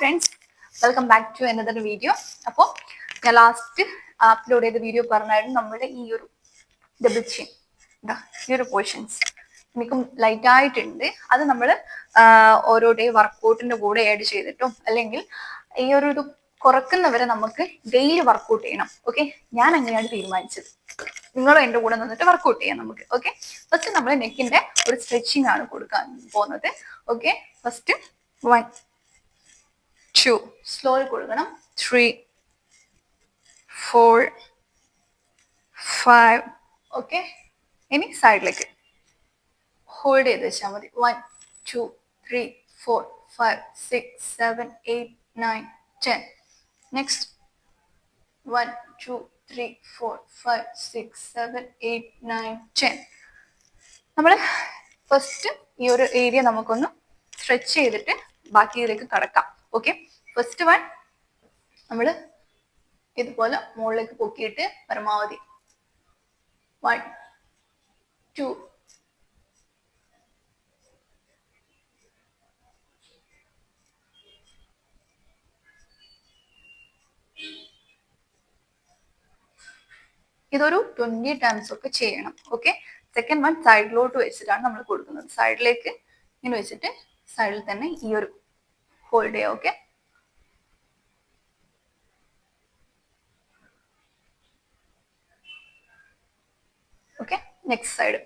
Friends welcome back to another video അപ്പോൾ ഞാൻ last upload ചെയ്ത വീഡിയോ പറഞ്ഞായിരുന്നു നമ്മുടെ ഈ ഒരു ഡബിൾ ചെയിൻ ഈ ഒരു പോർഷൻസ് എനിക്കും ലൈറ്റ് ആയിട്ടുണ്ട്. അത് നമ്മൾ ഓരോ ഡേ വർക്കൗട്ടിന്റെ കൂടെ ആഡ് ചെയ്തിട്ടും അല്ലെങ്കിൽ ഈ ഒരു ഇത് കുറക്കുന്നവരെ നമുക്ക് ഡെയിലി വർക്കൗട്ട് ചെയ്യണം. ഓക്കെ ഞാൻ അങ്ങനെയാണ് തീരുമാനിച്ചത്. നിങ്ങളും എന്റെ കൂടെ നിന്നിട്ട് വർക്കൗട്ട് ചെയ്യാം നമുക്ക്. ഓക്കെ ഫസ്റ്റ് നമ്മൾ നെക്കിന്റെ ഒരു സ്ട്രെച്ചിങ് ആണ് കൊടുക്കാൻ പോകുന്നത്. ഓക്കെ ഫസ്റ്റ് വൺ ടു സ്ലോയിൽ കൊടുക്കണം. ത്രീ ഫോർ ഫൈവ് ഓക്കെ ഇനി സൈഡിലേക്ക് ഹോൾഡ് ചെയ്ത് വെച്ചാൽ മതി. One two three four five six seven eight nine ten next one two three four five six seven eight nine ten നമ്മൾ ഫസ്റ്റ് ഈ ഒരു ഏരിയ നമുക്കൊന്ന് സ്ട്രെച്ച് ചെയ്തിട്ട് ബാക്കി ഇതിലേക്ക് കടക്കാം. ഓക്കെ ഫസ്റ്റ് വൺ നമ്മൾ ഇതുപോലെ മുകളിലേക്ക് പൊക്കിയിട്ട് പരമാവധി. വൺ ടു ഇതൊരു ട്വന്റി ടൈംസ് ഒക്കെ ചെയ്യണം. ഓക്കെ സെക്കൻഡ് വൺ സൈഡിലോട്ട് വെച്ചിട്ടാണ് നമ്മൾ കൊടുക്കുന്നത്. സൈഡിലേക്ക് ഇങ്ങനെ വെച്ചിട്ട് സൈഡിൽ തന്നെ ഈ ഒരു ഹോൾഡ് ചെയ്യാം ഓക്കെ ഓക്കെ നെക്സ്റ്റ് സൈഡ്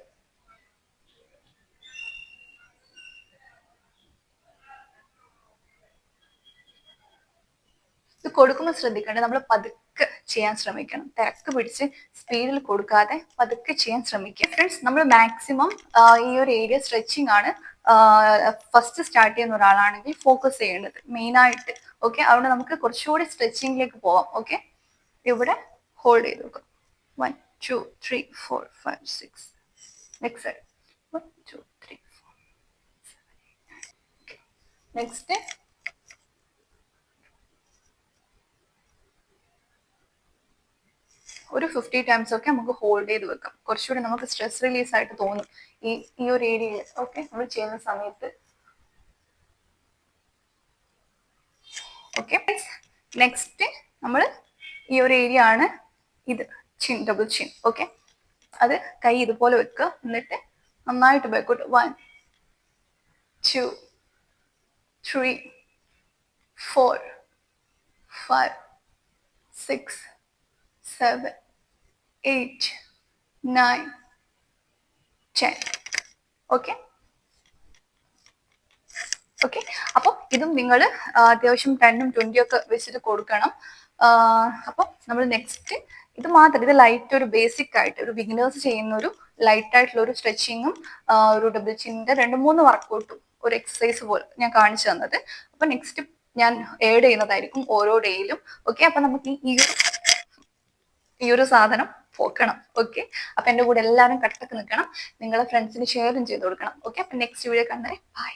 ഇത് കൊടുക്കുമ്പോൾ ശ്രദ്ധിക്കേണ്ടത് നമ്മൾ പതുക്കെ ചെയ്യാൻ ശ്രമിക്കണം. തിരക്ക് പിടിച്ച് സ്പീഡിൽ കൊടുക്കാതെ പതുക്കെ ചെയ്യാൻ ശ്രമിക്കുക. ഫ്രണ്ട്സ് നമ്മൾ മാക്സിമം ഈ ഒരു ഏരിയ സ്ട്രെച്ചിങ് ആണ് ഫസ്റ്റ് സ്റ്റാർട്ട് ചെയ്യുന്ന ഒരാളാണെങ്കിൽ ഫോക്കസ് ചെയ്യേണ്ടത് മെയിനായിട്ട് ഓക്കെ അതുകൊണ്ട് നമുക്ക് കുറച്ചുകൂടി സ്ട്രെച്ചിങ്ങിലേക്ക് പോവാം ഓക്കെ ഇവിടെ ഹോൾഡ് ചെയ്ത് നോക്കാം one two three four five six next side one two three four next ഒരു ഫിഫ്റ്റി ടൈംസ് ഒക്കെ നമുക്ക് ഹോൾഡ് ചെയ്ത് വെക്കാം. കുറച്ചുകൂടി നമുക്ക് സ്ട്രെസ് റിലീസ് ആയിട്ട് തോന്നും ഈ ഈ ഒരു ഏരിയ ഓക്കെ നമ്മൾ ചെയ്യുന്ന സമയത്ത്. ഓക്കെ നെക്സ്റ്റ് നമ്മൾ ഈ ഒരു ഏരിയ ആണ് ഇത് ചിൻ ഡബിൾ ചിൻ ഓക്കെ അത് കൈ ഇതുപോലെ വെക്കുക. എന്നിട്ട് നന്നായിട്ട് ബാക്കോട്ട് one two three four five six seven eight nine ten okay okay അപ്പോൾ ഇതും നിങ്ങൾ അത്യാവശ്യം ടെന്നും ട്വന്റിയും ഒക്കെ വെച്ചിട്ട് കൊടുക്കണം. അപ്പോൾ നമ്മൾ നെക്സ്റ്റ് ഇത് മാത്രം ഇത് ലൈറ്റ് ഒരു ബേസിക് ആയിട്ട് ഒരു ബിഗിനേഴ്സ് ചെയ്യുന്ന ഒരു ലൈറ്റ് ആയിട്ടുള്ള ഒരു സ്ട്രെച്ചിങ്ങും ഒരു ഡബിൾ ചിന്റെ രണ്ട് മൂന്ന് വർക്കൗട്ടും ഒരു എക്സസൈസ് പോലെ ഞാൻ കാണിച്ചു തന്നത്. അപ്പൊ നെക്സ്റ്റ് ഞാൻ ഏഡ് ചെയ്യുന്നതായിരിക്കും ഓരോ ഡേയിലും ഓക്കെ അപ്പൊ നമുക്ക് ഈ ഈ ഒരു സാധനം പോക്കണം ഓക്കെ അപ്പൊ എന്റെ കൂടെ എല്ലാവരും കട്ടക്ക് നിൽക്കണം. നിങ്ങളെ ഫ്രണ്ട്സിന് ഷെയറും ചെയ്ത് കൊടുക്കണം ഓക്കെ അപ്പൊ നെക്സ്റ്റ് വീഡിയോ കണ്ടേ ബൈ